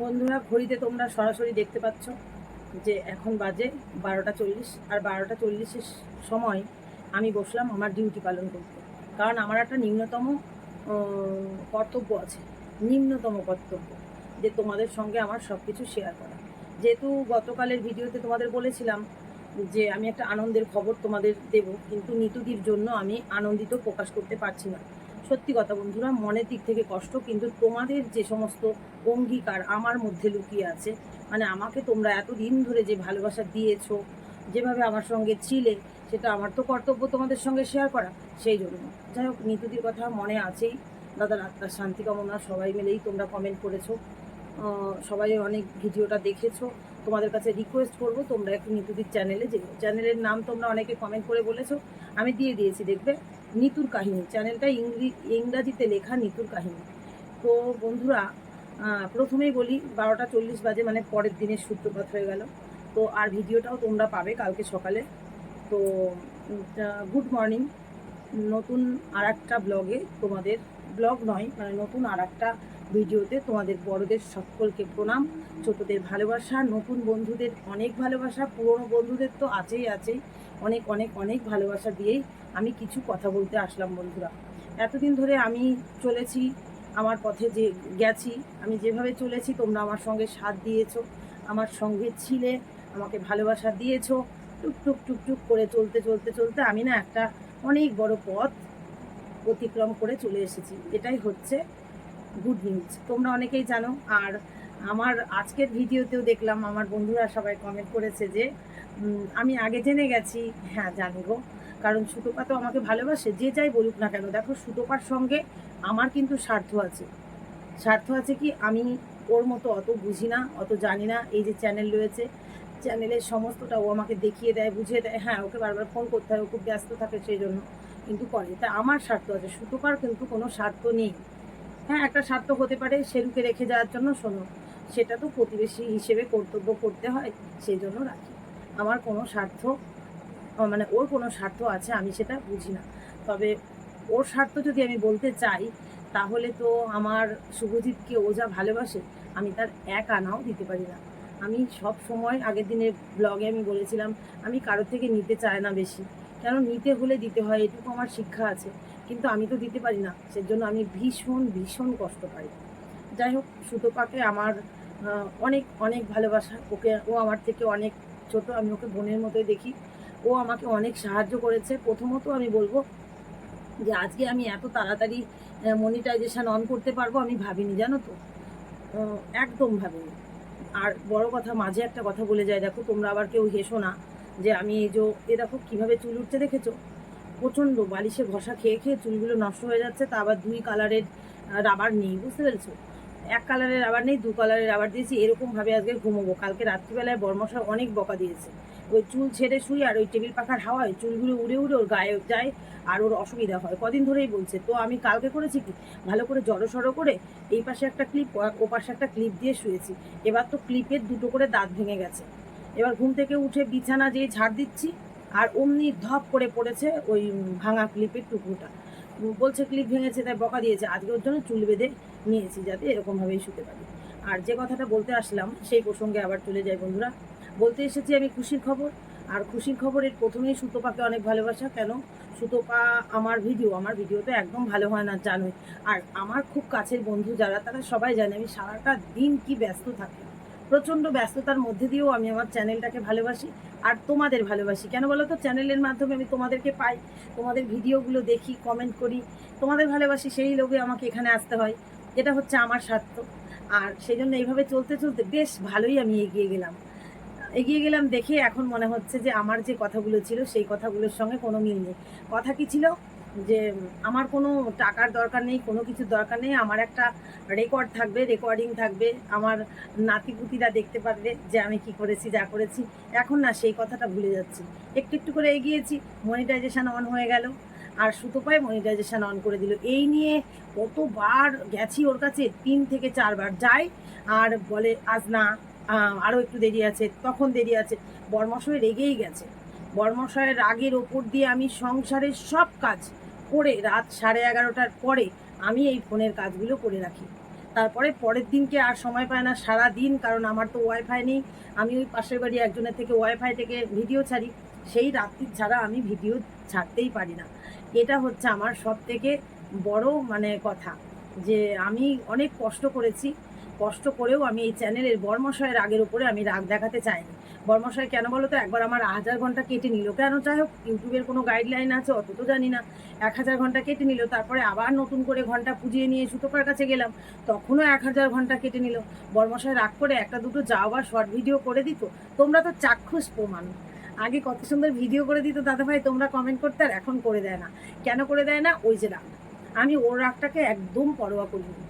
বন্ধুরা, ঘড়িতে তোমরা সরাসরি দেখতে পাচ্ছ যে এখন বাজে বারোটা চল্লিশ, আর বারোটা চল্লিশের সময় আমি বসলাম আমার ডিউটি পালন করতে। কারণ আমার একটা নিম্নতম কর্তব্য আছে, নিম্নতম কর্তব্য, যে তোমাদের সঙ্গে আমার সব কিছু শেয়ার করা। যেহেতু গতকালের ভিডিওতে তোমাদের বলেছিলাম যে আমি একটা আনন্দের খবর তোমাদের দেব, কিন্তু নিতুদির জন্য আমি আনন্দিত প্রকাশ করতে পারছি না। সত্যি কথা বন্ধুরা, মনের দিক থেকে কষ্ট, কিন্তু তোমাদের যে সমস্ত অঙ্গীকার আমার মধ্যে লুকিয়ে আছে মানে আমাকে তোমরা এতদিন ধরে যে ভালোবাসা দিয়েছ, যেভাবে আমার সঙ্গে ছিলে, সেটা আমার তো কর্তব্য তোমাদের সঙ্গে শেয়ার করা, সেই জন্য। যাই হোক, নিতুদির কথা মনে আছেই। দাদার আত্মার শান্তি কামনা সবাই মিলেই তোমরা কমেন্ট করেছ। সবাই অনেক ভিডিওটা দেখেছ। তোমাদের কাছে রিকোয়েস্ট করব, তোমরা একটু নিতুদির চ্যানেলে যে চ্যানেলের নাম তোমরা অনেকে কমেন্ট করে বলেছ। আমি দিয়ে দিয়েছি, দেখবে? নিতুর কাহিনী, চ্যানেলটা ইংরি, ইংরাজিতে লেখা নিতুর কাহিনী। তো বন্ধুরা প্রথমেই বলি, বারোটা চল্লিশ বাজে মানে পরের দিনের সূত্রপাত হয়ে গেল। তো আর ভিডিওটাও তোমরা পাবে কালকে সকালে। তো গুড মর্নিং। নতুন আর একটা ব্লগে তোমাদের, ব্লগ নয় মানে নতুন আর একটা ভিডিওতে তোমাদের বড়দের সকলকে প্রণাম। ছোটদের ভালোবাসা, নতুন বন্ধুদের অনেক ভালোবাসা, পুরনো বন্ধুদের তো আছেই আছেই। অনেক অনেক অনেক ভালোবাসা দিয়েই আমি কিছু কথা বলতে আসলাম বন্ধুরা। এতদিন ধরে আমি চলেছি, আমার পথে যে গেছি, আমি যেভাবে চলেছি, তোমরা আমার সঙ্গে সাথ দিয়েছ, আমার সঙ্গে ছিলে, আমাকে ভালোবাসা দিয়েছ টুকটুক টুক টুক টুক করে চলতে চলতে চলতে আমি না একটা অনেক বড় পথ অতিক্রম করে চলে এসেছি। এটাই হচ্ছে গুড নিউজ। তোমরা অনেকেই জানো, আর আমার আজকের ভিডিওতেও দেখলাম, আমার বন্ধুরা সবাই কমেন্ট করেছে যে আমি আগে জেনে গেছি। হ্যাঁ জানি গো কারণ সুতোপা তো আমাকে ভালোবাসে, যে যাই বলুক না কেন। দেখো, সুতোপার সঙ্গে আমার কিন্তু স্বার্থ আছে। স্বার্থ আছে কি? আমি ওর মতো অত বুঝি না, অত জানি না। এই যে চ্যানেল রয়েছে চ্যানেলের সমস্তটা ও আমাকে দেখিয়ে দেয়, বুঝিয়ে দেয়। হ্যাঁ ওকে বারবার ফোন করতে হয়, ও খুব ব্যস্ত থাকে সেই জন্য, কিন্তু করে। তা আমার স্বার্থ আছে। সুতোপার কিন্তু কোনো স্বার্থ নেই। হ্যাঁ একটা স্বার্থ হতে পারে সেরুকে রেখে যাওয়ার জন্য শোনো। সেটা তো প্রতিবেশী হিসেবে কর্তব্য করতে হয় সেই জন্য রাখি। আমার কোনো স্বার্থ মানে ওর কোনো স্বার্থ আছে, আমি সেটা বুঝি না। তবে ওর স্বার্থ যদি আমি বলতে চাই, তাহলে তো আমার শুভজিৎকে ও যা ভালোবাসে, আমি তার এক আনাও দিতে পারি না। আমি সব সময় আগের দিনের ব্লগে আমি বলেছিলাম, আমি কারোর থেকে নিতে চাই না বেশি। কেন নিতে হলে দিতে হয়? এটুকু আমার শিক্ষা আছে। কিন্তু আমি তো দিতে পারি না। সেজন্য আমি ভীষণ ভীষণ কষ্ট পাই। যাই হোক, সুতোপাকে আমার অনেক অনেক ভালোবাসা। ওকে, ও আমার থেকে অনেক ছোট। আমি ওকে বোনের মতোই দেখি। ও আমাকে অনেক সাহায্য করেছে। প্রথমত আমি বলব যে, আজকে আমি এত তাড়াতাড়ি মনিটাইজেশন অন করতে পারব আমি ভাবিনি, জানো তো? একদম ভাবিনি। আর বড় কথা, মাঝে একটা কথা বলে যায়। দেখো, তোমরা আবার কেউ হেসো না। যে আমি এই যে, এ দেখো কীভাবে চুল উঠছে দেখেছ? প্রচণ্ড বালিশে ঘষা খেয়ে খেয়ে চুলগুলো নষ্ট হয়ে যাচ্ছে, তা আবার দুই কালারের রাবার নেই, বুঝতে পেরেছ? এক কালারের রাবার নেই, দু কালারের রাবার দিয়েছি, এরকমভাবে আজকে ঘুমোবো। কালকে রাত্রিবেলায় বর্মশা অনেক বকা দিয়েছে। ওই চুল ছেড়ে শুই আর ওই টেবিল পাখার হাওয়ায় চুলগুলো উড়ে উড়ে ওর গায়ে যায় আর ওর অসুবিধা হয়। কদিন ধরেই বলছে, তো আমি কালকে করেছি কি? ভালো করে জড়ো করে এই পাশে একটা ক্লিপ ও পাশে একটা ক্লিপ দিয়ে শুয়েছি। এবার তো ক্লিপের দুটো করে দাঁত ভেঙে গেছে। এবার ঘুম থেকে উঠে বিছানা যেই ঝাড় দিচ্ছি, আর অমনি ধপ করে পড়েছে ওই ভাঙা ক্লিপের টুকরোটা। বলছে ক্লিপ ভেঙেছে, তাই বকা দিয়েছে। আজকে ওর জন্য চুল বেঁধে নিয়েছি যাতে এরকমভাবেই শুতে পারি। আর যে কথাটা বলতে আসলাম, সেই প্রসঙ্গে আবার চলে যাই বন্ধুরা। বলতে এসেছি আমি খুশির খবর। আর খুশির খবরের প্রথমেই সুতোপাকে অনেক ভালোবাসা। কেন? সুতোপা আমার ভিডিও আমার ভিডিও তো একদম ভালো হয় না, জানোই। আর আমার খুব কাছের বন্ধু যারা, তারা সবাই জানে আমি সারাটা দিন কি ব্যস্ত থাকি। প্রচণ্ড ব্যস্ততার মধ্যে দিয়েও আমি আমার চ্যানেলটাকে ভালোবাসি আর তোমাদের ভালোবাসি। কেন বলো তো? চ্যানেলের মাধ্যমে আমি তোমাদেরকে পাই, তোমাদের ভিডিওগুলো দেখি কমেন্ট করি। তোমাদের ভালোবাসি, সেই লোভে আমাকে এখানে আসতে হয়। এটা হচ্ছে আমার স্বার্থ। আর সেই জন্য এইভাবে চলতে চলতে বেশ ভালোই আমি এগিয়ে গেলাম। এগিয়ে গেলাম দেখে এখন মনে হচ্ছে যে আমার যে কথাগুলো ছিল, সেই কথাগুলোর সঙ্গে কোনো মিল নেই। কথা কি ছিল? যে আমার কোনো টাকার দরকার নেই, কোনো কিছুর দরকার নেই। আমার একটা রেকর্ড থাকবে রেকর্ডিং থাকবে। আমার নাতিপুতিরা দেখতে পারবে যে আমি কি করেছি, যা করেছি। এখন না সেই কথাটা ভুলে যাচ্ছি। একটু একটু করে এগিয়েছি মনিটাইজেশান অন হয়ে গেল। আর সুতোপায় মনিটাইজেশান অন করে দিল। এই নিয়ে কতবার গেছি ওর কাছে, তিন থেকে চারবার যাই। আর বলে, আজ না আরও একটু দেরি আছে। তখন দেরি আছে। বর্মশয় রেগেই গেছে। বর্মশয়ের রাগের ওপর দিয়ে আমি সংসারের সব কাজ করে রাত সাড়ে এগারোটার পরে আমি এই ফোনের কাজগুলো করে রাখি। তারপরে পরের দিনকে আর সময় পায় না সারা দিন কারণ আমার তো ওয়াইফাই নেই। আমি ওই পাশের বাড়ি একজনের থেকে ওয়াইফাই থেকে ভিডিও ছাড়ি। সেই রাত্রি ছাড়া আমি ভিডিও ছাড়তেই পারি না। এটা হচ্ছে আমার সব থেকে বড় মানে কথা, যে আমি অনেক কষ্ট করেছি। কষ্ট করেও আমি এই চ্যানেলের বর্মশয়ের রাগের উপরে আমি রাগ দেখাতে চাইনি। বর্মশয় কেন বলো তো? একবার আমার হাজার ঘণ্টা কেটে নিল। কেন? যাই হোক, ইউটিউবের কোনো গাইডলাইন আছে, অত তো জানি না। এক হাজার ঘণ্টা কেটে নিল, তারপরে আবার নতুন করে ঘণ্টা পুজিয়ে নিয়ে সুতোপার কাছে গেলাম, তখনও এক হাজার ঘণ্টা কেটে নিল। বর্মশয় রাগ করে একটা দুটো যাও বা শর্ট ভিডিও করে দিত। তোমরা তো চাক্ষুষ প্রমাণ। আগে কত সুন্দর ভিডিও করে দিত দাদা ভাই তোমরা কমেন্ট করতে আর এখন করে দেয় না। কেন করে দেয় না? ওই যে রাগ। আমি ওর রাগটাকে একদম পরোয়া করিনি।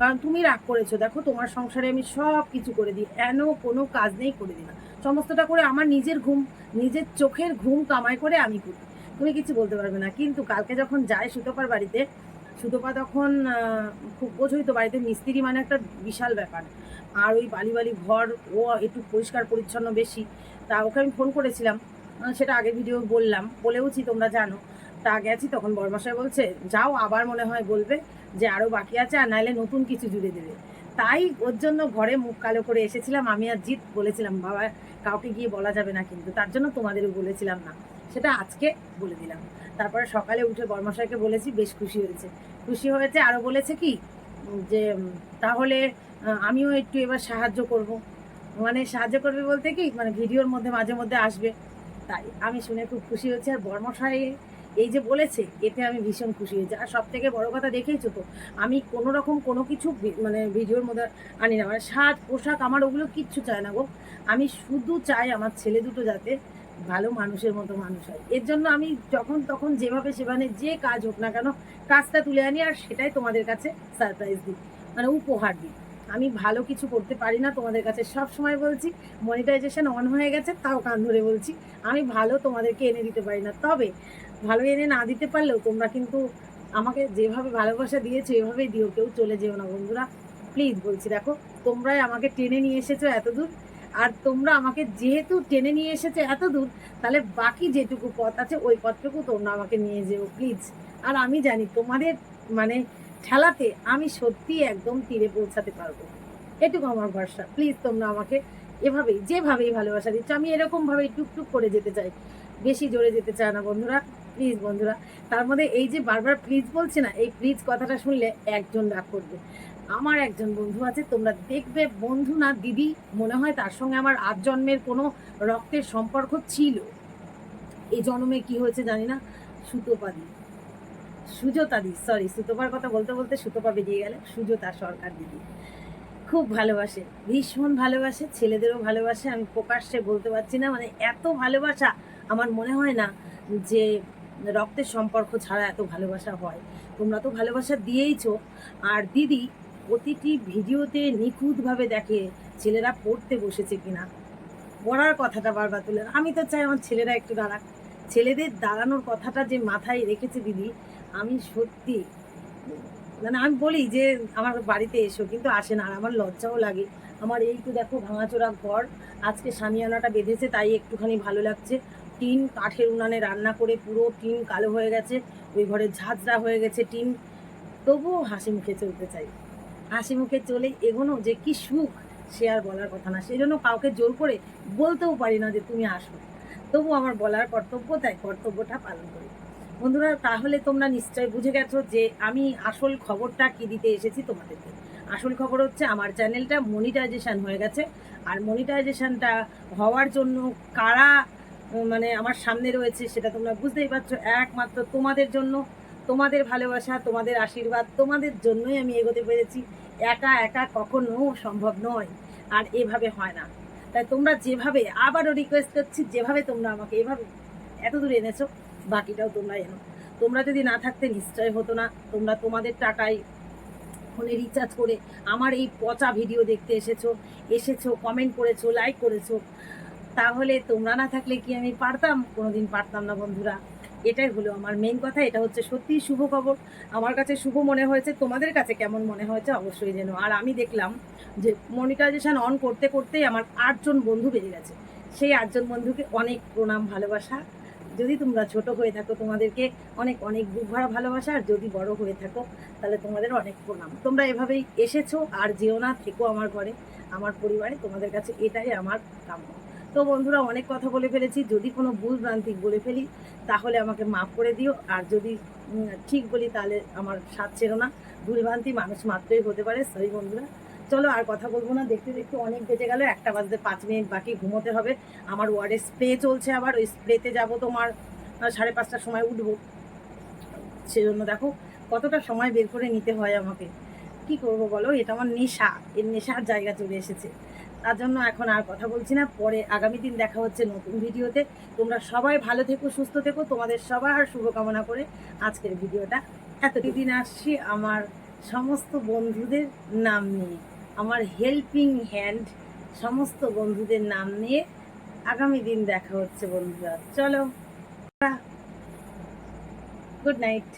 কারণ তুমি রাগ করেছ, দেখো তোমার সংসারে আমি সব কিছু করে দিই এন কোনো কাজ নেই করে দিই না। সমস্তটা করে আমার নিজের ঘুম, নিজের চোখের ঘুম কামাই করে আমি করি। তুমি কিছু বলতে পারবে না, কিন্তু কালকে যখন যায় সুতোপার বাড়িতে, সুতোপা তখন খুব বোঝই তো বাড়িতে মিস্ত্রি মানে একটা বিশাল ব্যাপার। আর ওই বালি বালি ঘর, ও একটু পরিষ্কার পরিচ্ছন্ন বেশি। তা ওকে আমি ফোন করেছিলাম সেটা আগে ভিডিও বললাম, বলেওছি তোমরা জানো। তা গেছি তখন বরমাসায় বলছে, যাও আবার মনে হয় বলবে যে আরও বাকি আছে আর নাইলে নতুন কিছু জুড়ে দেবে। তাই ওর জন্য ঘরে মুখ কালো করে এসেছিলাম, আমি আর জিৎ বলেছিলাম, বাবা, কাউকে গিয়ে বলা যাবে না কিন্তু, তার জন্য তোমাদেরও বলেছিলাম না। সেটা আজকে বলে দিলাম। তারপরে সকালে উঠে বর্মশাইকে বলেছি, বেশ খুশি হয়েছে। খুশি হয়েছে আরও বলেছে কি, যে তাহলে আমিও একটু এবার সাহায্য করব। মানে সাহায্য করবে বলতে কি মানে ভিডিওর মধ্যে মাঝে মধ্যে আসবে। তাই আমি শুনে খুব খুশি হয়েছি, আর বর্মশাই এই যে বলেছে, এতে আমি ভীষণ খুশি হয়েছি। আর সব থেকে বড় কথা দেখেইছো তো, আমি কোনো রকম কোনো কিছু মানে ভিডিওর মধ্যে আনি না। মানে সাজ পোশাক আমার ওগুলো কিচ্ছু চায় না গো। আমি শুধু চাই আমার ছেলে দুটো যাতে ভালো মানুষের মতো মানুষ হয়। এর জন্য আমি যখন তখন যেভাবে সেভাবে যে কাজ হোক না কেন, কাজটা তুলে আনি আর সেটাই তোমাদের কাছে সারপ্রাইজ দিই মানে উপহার দিই। আমি ভালো কিছু করতে পারি না তোমাদের কাছে। সব সময় বলছি মনিটাইজেশন অন হয়ে গেছে, তাও কান ধরে বলছি, আমি ভালো তোমাদেরকে এনে দিতে পারি না। তবে ভালো এনে না দিতে পারলেও তোমরা কিন্তু আমাকে যেভাবে ভালোবাসা দিয়েছ, এভাবেই দিও, কেউ চলে যেও না বন্ধুরা। প্লিজ বলছি, দেখো, তোমরাই আমাকে টেনে নিয়ে এসেছ এত দূর আর তোমরা আমাকে যেহেতু টেনে নিয়ে এসেছ এত দূর তাহলে বাকি যেটুকু পথ আছে, ওই পথটুকু তোমরা আমাকে নিয়ে যেও প্লিজ আর আমি জানি তোমাদের মানে ঠেলাতে আমি সত্যি একদম তীরে পৌঁছাতে পারব। এটুকু আমার ভরসা। প্লিজ তোমরা আমাকে এভাবেই, যেভাবেই ভালোবাসা দিচ্ছ, আমি এরকমভাবেই টুকটুক করে যেতে চাই। বেশি জোরে যেতে চায় না বন্ধুরা। প্লিজ বন্ধুরা, তার মধ্যে এই যে বারবার প্লিজ বলছে না, এই প্লিজ কথাটা শুনলে একজন রাগ করবে। আমার একজন বন্ধু আছে, তোমরা দেখবে বন্ধু না দিদি, মনে হয় তার সঙ্গে আমার আট জন্মের কোনো রক্তের সম্পর্ক ছিল। এই জন্মে কি হয়েছে জানি না, সুতোপাদি। সুজতা দি সরি সুতোপার কথা বলতে বলতে সুতোপা বেরিয়ে গেলে, সুজতা সরকার দিদি। খুব ভালোবাসে, ভীষণ ভালোবাসে, ছেলেদেরও ভালোবাসে, আমি প্রকাশ্যে বলতে পারছি না মানে এত ভালোবাসা, আমার মনে হয় না যে রক্তের সম্পর্ক ছাড়া এত ভালোবাসা হয়। তোমরা তো ভালোবাসা দিয়েইছ। আর দিদি প্রতিটি ভিডিওতে নিখুঁতভাবে দেখে ছেলেরা পড়তে বসেছে কিনা। পড়ার কথাটা বারবার তুলে আমি তো চাই আমার ছেলেরা একটু দাঁড়াক। ছেলেদের দাঁড়ানোর কথাটা যে মাথায় রেখেছে দিদি আমি সত্যি মানে আমি বলি যে আমার বাড়িতে এসো, কিন্তু আসে না, আর আমার লজ্জাও লাগে। আমার এই তো দেখো ভাঙাচোরা ঘর, আজকে সামিয়ানাটা বেঁধেছে, তাই একটুখানি ভালো লাগছে। টিন কাঠের উনানে রান্না করে পুরো টিন কালো হয়ে গেছে, ওই ঘরে ঝাঁঝরা হয়ে গেছে টিন। তবুও হাসি মুখে চলতে চাই। হাসি মুখে চলে এগোনো যে কি সুখ, সে আর বলার কথা না। সেই জন্য কাউকে জোর করে বলতেও পারি না যে তুমি আসো। তবু আমার বলার কর্তব্য, তাই কর্তব্যটা পালন করি। বন্ধুরা, তাহলে তোমরা নিশ্চয় বুঝে গেছো যে আমি আসল খবরটা কি দিতে এসেছি তোমাদেরকে। আসল খবর হচ্ছে আমার চ্যানেলটা মনিটাইজেশান হয়ে গেছে। আর মনিটাইজেশানটা হওয়ার জন্য কারা মানে আমার সামনে রয়েছে সেটা তোমরা বুঝতেই পারছ। একমাত্র তোমাদের জন্য, তোমাদের ভালোবাসা, তোমাদের আশীর্বাদ, তোমাদের জন্যই আমি এগোতে পেরেছি। একা একা কখনো সম্ভব নয়, আর এভাবে হয় না। তাই তোমরা যেভাবে, আবারও রিকোয়েস্ট করছি, যেভাবে তোমরা আমাকে এভাবে এত দূর এনেছো বাকিটাও তোমরা এনো তোমরা যদি না থাকতে নিশ্চয় হতো না, তোমরা তোমাদের টাকায় ফোনে রিচার্জ করে আমার এই পচা ভিডিও দেখতে এসেছ এসেছ কমেন্ট করেছ লাইক করেছ। তাহলে তোমরা না থাকলে কি আমি পারতাম? কোনোদিন পারতাম না বন্ধুরা। এটাই হলো আমার মেন কথা, এটা হচ্ছে সত্যিই শুভ খবর। আমার কাছে শুভ মনে হয়েছে, তোমাদের কাছে কেমন মনে হয়েছে অবশ্যই যেন আর আমি দেখলাম যে মনিটাইজেশন অন করতে করতেই আমার আটজন বন্ধু বেড়ে গেছে। সেই আটজন বন্ধুকে অনেক প্রণাম, ভালোবাসা। যদি তোমরা ছোট হয়ে থাকো, তোমাদেরকে অনেক অনেক বুক ভরা ভালোবাসা, আর যদি বড় হয়ে থাকো, তাহলে তোমাদের অনেক প্রণাম। তোমরা এভাবেই এসেছ, আর যেও না, থেকো আমার ঘরে। আমার পরিবারে তোমাদের কাছে এটাই আমার কাম্য। তো বন্ধুরা, অনেক কথা বলে ফেলেছি। যদি কোনো ভুল ভ্রান্তি বলে ফেলি, তাহলে আমাকে মাফ করে দিও। আর যদি ঠিক বলি, তাহলে আমার সাথ ছেড়ো না। ভুলভ্রান্তি মানুষ মাত্রই হতে পারে। সরি বন্ধুরা। চলো আর কথা বলব না, দেখতে দেখতে অনেক বেজে গেল, একটা বাজতে পাঁচ মিনিট বাকি, ঘুমোতে হবে। আমার ওয়ার্ডে স্প্রে চলছে আবার, ওই স্প্রেতে যাব তোমার সাড়ে পাঁচটার সময় উঠবো। সেজন্য দেখো, কতটা সময় বের করে নিতে হয় আমাকে। কি করব বলো, এটা আমার নেশা, এর নেশার জায়গা চলে এসেছে। তার জন্য এখন আর কথা বলছি না, পরে আগামী দিন দেখা হচ্ছে নতুন ভিডিওতে। তোমরা সবাই ভালো থেকো, সুস্থ থেকো, তোমাদের সবার শুভকামনা করে আজকের ভিডিওটা। এত দিন আসছি আমার সমস্ত বন্ধুদের নাম নিয়ে। আমার হেল্পিং হ্যান্ড সমস্ত বন্ধুদের নাম নিয়ে আগামী দিন দেখা হচ্ছে বন্ধুরা। চলো। Good night.